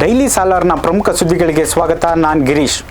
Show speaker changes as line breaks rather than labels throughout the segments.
Daily ಸಾಲಾರ್ನ ಪ್ರಮುಖ ಸುದ್ದಿಗಳಿಗೆ ಸ್ವಾಗತ. ನಾನು ಗಿರೀಶ್.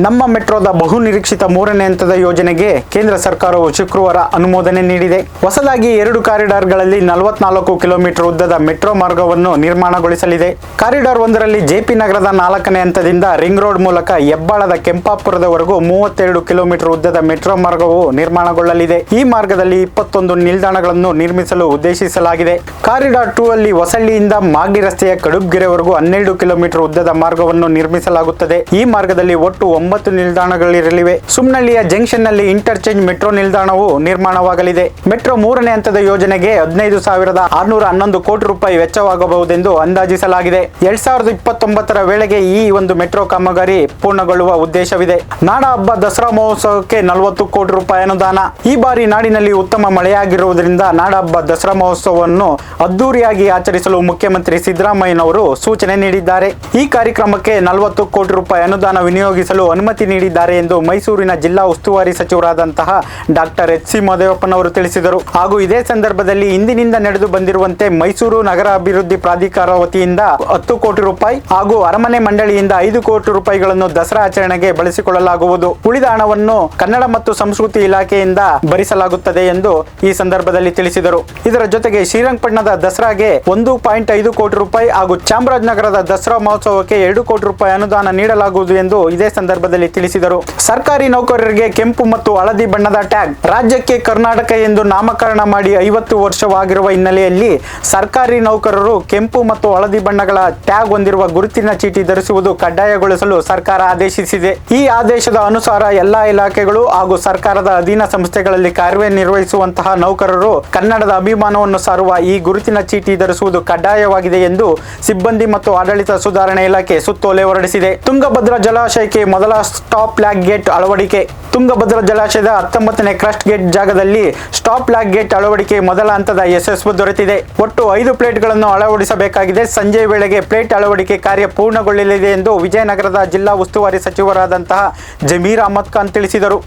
ನಮ್ಮ ಮೆಟ್ರೋದ ಬಹು ನಿರೀಕ್ಷಿತ ಮೂರನೇ ಹಂತದ ಯೋಜನೆಗೆ ಕೇಂದ್ರ ಸರ್ಕಾರವು ಶುಕ್ರವಾರ ಅನುಮೋದನೆ ನೀಡಿದೆ. ಹೊಸದಾಗಿ ಎರಡು ಕಾರಿಡಾರ್ಗಳಲ್ಲಿ ನಲವತ್ನಾಲ್ಕು ಕಿಲೋಮೀಟರ್ ಉದ್ದದ ಮೆಟ್ರೋ ಮಾರ್ಗವನ್ನು ನಿರ್ಮಾಣಗೊಳಿಸಲಿದೆ. ಕಾರಿಡಾರ್ ಒಂದರಲ್ಲಿ ಜೆಪಿ ನಗರದ ನಾಲ್ಕನೇ ಹಂತದಿಂದ ರಿಂಗ್ ರೋಡ್ ಮೂಲಕ ಹೆಬ್ಬಾಳದ ಕೆಂಪಾಪುರದವರೆಗೂ ಮೂವತ್ತೆರಡು ಕಿಲೋಮೀಟರ್ ಉದ್ದದ ಮೆಟ್ರೋ ಮಾರ್ಗವು ನಿರ್ಮಾಣಗೊಳ್ಳಲಿದೆ. ಈ ಮಾರ್ಗದಲ್ಲಿ ಇಪ್ಪತ್ತೊಂದು ನಿಲ್ದಾಣಗಳನ್ನು ನಿರ್ಮಿಸಲು ಉದ್ದೇಶಿಸಲಾಗಿದೆ. ಕಾರಿಡಾರ್ ಟೂ ಅಲ್ಲಿ ಹೊಸಳ್ಳಿಯಿಂದ ಮಾಗಿ ರಸ್ತೆಯ ಕಡುಬ್ಗೆರೆವರೆಗೂ ಹನ್ನೆರಡು ಕಿಲೋಮೀಟರ್ ಉದ್ದದ ಮಾರ್ಗವನ್ನು ನಿರ್ಮಿಸಲಾಗುತ್ತದೆ. ಈ ಮಾರ್ಗದಲ್ಲಿ ಒಟ್ಟು ಒಂಬತ್ತು ನಿಲ್ದಾಣಗಳಿರಲಿವೆ. ಸುಮ್ನಳ್ಳಿಯ ಜಂಕ್ಷನ್ನಲ್ಲಿ ಇಂಟರ್ಚೇಂಜ್ ಮೆಟ್ರೋ ನಿಲ್ದಾಣವು ನಿರ್ಮಾಣವಾಗಲಿದೆ. ಮೆಟ್ರೋ ಮೂರನೇ ಹಂತದ ಯೋಜನೆಗೆ ಹದಿನೈದು ಸಾವಿರದ ಆರುನೂರ ಹನ್ನೊಂದು ಕೋಟಿ ರೂಪಾಯಿ ವೆಚ್ಚವಾಗಬಹುದೆಂದು ಅಂದಾಜಿಸಲಾಗಿದೆ. ಎರಡ್ ಸಾವಿರದ ಇಪ್ಪತ್ತೊಂಬತ್ತರ ವೇಳೆಗೆ ಈ ಒಂದು ಮೆಟ್ರೋ ಕಾಮಗಾರಿ ಪೂರ್ಣಗೊಳ್ಳುವ ಉದ್ದೇಶವಿದೆ. ನಾಡ ಹಬ್ಬ ದಸರಾ ಮಹೋತ್ಸವಕ್ಕೆ ನಲವತ್ತು ಕೋಟಿ ರೂಪಾಯಿ ಅನುದಾನ. ಈ ಬಾರಿ ನಾಡಿನಲ್ಲಿ ಉತ್ತಮ ಮಳೆಯಾಗಿರುವುದರಿಂದ ನಾಡ ಹಬ್ಬ ದಸರಾ ಮಹೋತ್ಸವವನ್ನು ಅದ್ದೂರಿಯಾಗಿ ಆಚರಿಸಲು ಮುಖ್ಯಮಂತ್ರಿ ಸಿದ್ದರಾಮಯ್ಯನವರು ಸೂಚನೆ ನೀಡಿದ್ದಾರೆ. ಈ ಕಾರ್ಯಕ್ರಮಕ್ಕೆ ನಲವತ್ತು ಕೋಟಿ ರೂಪಾಯಿ ಅನುದಾನ ವಿನಿಯೋಗಿಸಲು ಅನುಮತಿ ನೀಡಿದ್ದಾರೆ ಎಂದು ಮೈಸೂರಿನ ಜಿಲ್ಲಾ ಉಸ್ತುವಾರಿ ಸಚಿವರಾದಂತಹ ಡಾಕ್ಟರ್ ಎಚ್ ಸಿ ಮಹದೇವಪ್ಪನವರು ತಿಳಿಸಿದರು. ಹಾಗೂ ಇದೇ ಸಂದರ್ಭದಲ್ಲಿ ಇಂದಿನಿಂದ ನಡೆದು ಬಂದಿರುವಂತೆ ಮೈಸೂರು ನಗರ ಅಭಿವೃದ್ಧಿ ಪ್ರಾಧಿಕಾರ ವತಿಯಿಂದ ಹತ್ತು ಕೋಟಿ ರೂಪಾಯಿ ಹಾಗೂ ಅರಮನೆ ಮಂಡಳಿಯಿಂದ ಐದು ಕೋಟಿ ರೂಪಾಯಿಗಳನ್ನು ದಸರಾ ಆಚರಣೆಗೆ ಬಳಸಿಕೊಳ್ಳಲಾಗುವುದು. ಉಳಿದ ಹಣವನ್ನು ಕನ್ನಡ ಮತ್ತು ಸಂಸ್ಕೃತಿ ಇಲಾಖೆಯಿಂದ ಭರಿಸಲಾಗುತ್ತದೆ ಎಂದು ಈ ಸಂದರ್ಭದಲ್ಲಿ ತಿಳಿಸಿದರು. ಇದರ ಜೊತೆಗೆ ಶ್ರೀರಂಗಪಟ್ಟಣದ ದಸರಾಗೆ ಒಂದು ಪಾಯಿಂಟ್ ಐದು ಕೋಟಿ ರೂಪಾಯಿ ಹಾಗೂ ಚಾಮರಾಜನಗರದ ದಸರಾ ಮಹೋತ್ಸವಕ್ಕೆ ಎರಡು ಕೋಟಿ ರೂಪಾಯಿ ಅನುದಾನ ನೀಡಲಾಗುವುದು ಎಂದು ಇದೇ ಸಂದರ್ಭದಲ್ಲಿ ತಿಳಿಸಿದರು. ಸರ್ಕಾರಿ ನೌಕರರಿಗೆ ಕೆಂಪು ಮತ್ತು ಹಳದಿ ಬಣ್ಣದ ಟ್ಯಾಗ್. ರಾಜ್ಯಕ್ಕೆ ಕರ್ನಾಟಕ ಎಂದು ನಾಮಕರಣ ಮಾಡಿ ಐವತ್ತು ವರ್ಷವಾಗಿರುವ ಹಿನ್ನೆಲೆಯಲ್ಲಿ ಸರ್ಕಾರಿ ನೌಕರರು ಕೆಂಪು ಮತ್ತು ಹಳದಿ ಬಣ್ಣಗಳ ಟ್ಯಾಗ್ ಹೊಂದಿರುವ ಗುರುತಿನ ಚೀಟಿ ಧರಿಸುವುದು ಕಡ್ಡಾಯಗೊಳಿಸಲು ಸರ್ಕಾರ ಆದೇಶಿಸಿದೆ. ಈ ಆದೇಶದ ಅನುಸಾರ ಎಲ್ಲಾ ಇಲಾಖೆಗಳು ಹಾಗೂ ಸರ್ಕಾರದ ಅಧೀನ ಸಂಸ್ಥೆಗಳಲ್ಲಿ ಕಾರ್ಯನಿರ್ವಹಿಸುವಂತಹ ನೌಕರರು ಕನ್ನಡದ ಅಭಿಮಾನವನ್ನು ಸಾರುವ ಈ ಗುರುತಿನ ಚೀಟಿ ಧರಿಸುವುದು ಕಡ್ಡಾಯವಾಗಿದೆ ಎಂದು ಸಿಬ್ಬಂದಿ ಮತ್ತು ಆಡಳಿತ ಸುಧಾರಣೆ ಇಲಾಖೆ ಸುತ್ತೋಲೆ ಹೊರಡಿಸಿದೆ. ತುಂಗಭದ್ರಾ ಜಲಾಶಯಕ್ಕೆ ಮೊದಲ ಸ್ಟಾಪ್ ಲ್ಯಾಗ್ ಗೇಟ್ ಅಳವಡಿಕೆ. ತುಂಗಭದ್ರಾ ಜಲಾಶಯದ ಹತ್ತೊಂಬತ್ತನೇ ಕ್ರಸ್ಟ್ ಗೇಟ್ ಜಾಗದಲ್ಲಿ ಸ್ಟಾಪ್ ಲ್ಯಾಗ್ ಗೇಟ್ ಅಳವಡಿಕೆ ಮೊದಲ ಹಂತದ ಯಶಸ್ಸು ದೊರೆತಿದೆ. ಒಟ್ಟು ಐದು ಪ್ಲೇಟ್ಗಳನ್ನು ಅಳವಡಿಸಬೇಕಾಗಿದೆ. ಸಂಜೆ ವೇಳೆಗೆ ಪ್ಲೇಟ್ ಅಳವಡಿಕೆ ಕಾರ್ಯ ಪೂರ್ಣಗೊಳ್ಳಲಿದೆ ಎಂದು ವಿಜಯನಗರದ ಜಿಲ್ಲಾ ಉಸ್ತುವಾರಿ ಸಚಿವರಾದಂತಹ ಜಮೀರ್ ಅಹಮದ್ ಖಾನ್ ತಿಳಿಸಿದರು.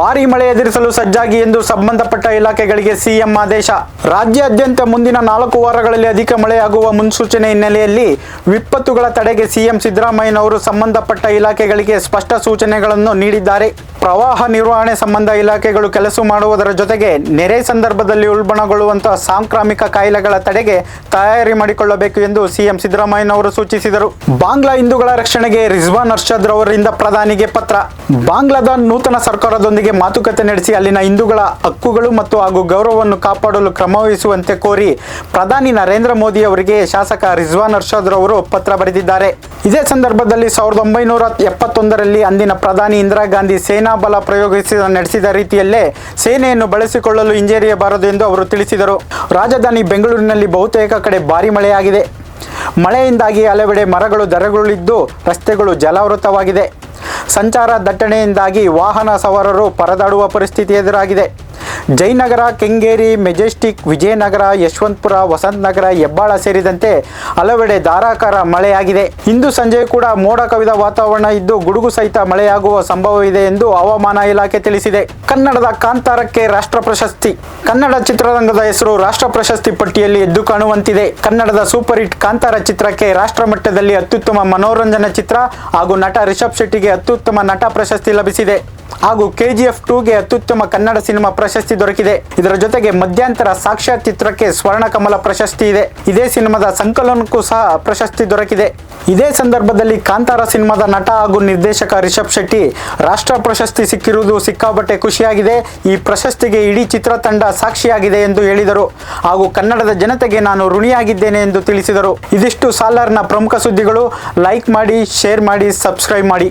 ಭಾರಿ ಮಳೆ ಎದುರಿಸಲು ಸಜ್ಜಾಗಿ ಎಂದು ಸಂಬಂಧಪಟ್ಟ ಇಲಾಖೆಗಳಿಗೆ ಸಿಎಂ ಆದೇಶ. ರಾಜ್ಯಾದ್ಯಂತ ಮುಂದಿನ ನಾಲ್ಕು ವಾರಗಳಲ್ಲಿ ಅಧಿಕ ಮಳೆಯಾಗುವ ಮುನ್ಸೂಚನೆ ಹಿನ್ನೆಲೆಯಲ್ಲಿ ವಿಪತ್ತುಗಳ ತಡೆಗೆ ಸಿಎಂ ಸಿದ್ದರಾಮಯ್ಯನವರು ಸಂಬಂಧಪಟ್ಟ ಇಲಾಖೆಗಳಿಗೆ ಸ್ಪಷ್ಟ ಸೂಚನೆಗಳನ್ನು ನೀಡಿದ್ದಾರೆ. ಪ್ರವಾಹ ನಿರ್ವಹಣೆ ಸಂಬಂಧ ಇಲಾಖೆಗಳು ಕೆಲಸ ಮಾಡುವುದರ ಜೊತೆಗೆ ನೆರೆ ಸಂದರ್ಭದಲ್ಲಿ ಉಲ್ಬಣಗೊಳ್ಳುವಂತಹ ಸಾಂಕ್ರಾಮಿಕ ಕಾಯಿಲೆಗಳ ತಡೆಗೆ ತಯಾರಿ ಮಾಡಿಕೊಳ್ಳಬೇಕು ಎಂದು ಸಿಎಂ ಸಿದ್ದರಾಮಯ್ಯನವರು ಸೂಚಿಸಿದರು. ಬಾಂಗ್ಲಾ ಹಿಂದೂಗಳ ರಕ್ಷಣೆಗೆ ರಿಜ್ವಾನ್ ಅರ್ಷದ್ ರವರಿಂದ ಪ್ರಧಾನಿಗೆ ಪತ್ರ. ಬಾಂಗ್ಲಾದ ನೂತನ ಸರ್ಕಾರದೊಂದಿಗೆ ಮಾತುಕತೆ ನಡೆಸಿ ಅಲ್ಲಿನ ಹಿಂದೂಗಳ ಹಕ್ಕುಗಳು ಮತ್ತು ಹಾಗೂ ಗೌರವವನ್ನು ಕಾಪಾಡಲು ಕ್ರಮವಹಿಸುವಂತೆ ಕೋರಿ ಪ್ರಧಾನಿ ನರೇಂದ್ರ ಮೋದಿ ಅವರಿಗೆ ಶಾಸಕ ರಿಜ್ವಾನ್ ಅರ್ಷದ್ ಅವರು ಪತ್ರ ಬರೆದಿದ್ದಾರೆ. ಇದೇ ಸಂದರ್ಭದಲ್ಲಿ ಸಾವಿರದ ಒಂಬೈನೂರ ಎಪ್ಪತ್ತೊಂದರಲ್ಲಿ ಅಂದಿನ ಪ್ರಧಾನಿ ಇಂದಿರಾ ಗಾಂಧಿ ಸೇನಾ ಬಲ ಪ್ರಯೋಗಿಸಿ ನಡೆಸಿದ ರೀತಿಯಲ್ಲೇ ಸೇನೆಯನ್ನು ಬಳಸಿಕೊಳ್ಳಲು ಹಿಂಜರಿಯಬಾರದು ಎಂದು ಅವರು ತಿಳಿಸಿದರು. ರಾಜಧಾನಿ ಬೆಂಗಳೂರಿನಲ್ಲಿ ಬಹುತೇಕ ಕಡೆ ಭಾರಿ ಮಳೆಯಾಗಿದೆ. ಮಳೆಯಿಂದಾಗಿ ಹಲವೆಡೆ ಮರಗಳು ದರಗಳಿದ್ದು ರಸ್ತೆಗಳು ಜಲಾವೃತವಾಗಿದೆ. ಸಂಚಾರ ದಟ್ಟಣೆಯಿಂದಾಗಿ ವಾಹನ ಸವಾರರು ಪರದಾಡುವ ಪರಿಸ್ಥಿತಿ ಎದುರಾಗಿದೆ. ಜಯನಗರ, ಕೆಂಗೇರಿ, ಮೆಜೆಸ್ಟಿಕ್, ವಿಜಯನಗರ, ಯಶವಂತಪುರ, ವಸಂತನಗರ, ಹೆಬ್ಬಾಳ ಸೇರಿದಂತೆ ಹಲವೆಡೆ ಧಾರಾಕಾರ ಮಳೆಯಾಗಿದೆ. ಇಂದು ಸಂಜೆ ಕೂಡ ಮೋಡ ಕವಿದ ವಾತಾವರಣ ಇದ್ದು ಗುಡುಗು ಸಹಿತ ಮಳೆಯಾಗುವ ಸಂಭವವಿದೆ ಎಂದು ಹವಾಮಾನ ಇಲಾಖೆ ತಿಳಿಸಿದೆ. ಕನ್ನಡದ ಕಾಂತಾರಕ್ಕೆ ರಾಷ್ಟ್ರ ಪ್ರಶಸ್ತಿ. ಕನ್ನಡ ಚಿತ್ರರಂಗದ ಹೆಸರು ರಾಷ್ಟ್ರ ಪ್ರಶಸ್ತಿ ಪಟ್ಟಿಯಲ್ಲಿ ಎದ್ದು ಕಾಣುವಂತಿದೆ. ಕನ್ನಡದ ಸೂಪರ್ ಹಿಟ್ ಕಾಂತಾರ ಚಿತ್ರಕ್ಕೆ ರಾಷ್ಟ್ರ ಮಟ್ಟದಲ್ಲಿ ಅತ್ಯುತ್ತಮ ಮನೋರಂಜನಾ ಚಿತ್ರ ಹಾಗೂ ನಟ ರಿಷಬ್ ಶೆಟ್ಟಿಗೆ ಅತ್ಯುತ್ತಮ ನಟ ಪ್ರಶಸ್ತಿ ಲಭಿಸಿದೆ. ಹಾಗೂ ಕೆಜಿಎಫ್ ಟೂಗೆ ಅತ್ಯುತ್ತಮ ಕನ್ನಡ ಸಿನಿಮಾ ಪ್ರಶಸ್ತಿ ದೊರಕಿದೆ. ಇದರ ಜೊತೆಗೆ ಮಧ್ಯಂತರ ಸಾಕ್ಷ್ಯ ಚಿತ್ರಕ್ಕೆ ಸ್ವರ್ಣ ಕಮಲ ಪ್ರಶಸ್ತಿ ಇದೆ. ಇದೇ ಸಿನಿಮಾದ ಸಂಕಲನಕ್ಕೂ ಸಹ ಪ್ರಶಸ್ತಿ ದೊರಕಿದೆ. ಇದೇ ಸಂದರ್ಭದಲ್ಲಿ ಕಾಂತಾರ ಸಿನಿಮಾದ ನಟ ಹಾಗೂ ನಿರ್ದೇಶಕ ರಿಷಬ್ ಶೆಟ್ಟಿ, ರಾಷ್ಟ್ರ ಪ್ರಶಸ್ತಿ ಸಿಕ್ಕಿರುವುದು ಸಿಕ್ಕಾಪಟ್ಟೆ ಖುಷಿಯಾಗಿದೆ. ಈ ಪ್ರಶಸ್ತಿಗೆ ಇಡೀ ಚಿತ್ರತಂಡ ಸಾಕ್ಷಿಯಾಗಿದೆ ಎಂದು ಹೇಳಿದರು. ಹಾಗೂ ಕನ್ನಡದ ಜನತೆಗೆ ನಾನು ಋಣಿಯಾಗಿದ್ದೇನೆ ಎಂದು ತಿಳಿಸಿದರು. ಇದಿಷ್ಟು ಸಾಲಾರ್ನ ಪ್ರಮುಖ ಸುದ್ದಿಗಳು. ಲೈಕ್ ಮಾಡಿ, ಶೇರ್ ಮಾಡಿ, ಸಬ್ಸ್ಕ್ರೈಬ್ ಮಾಡಿ.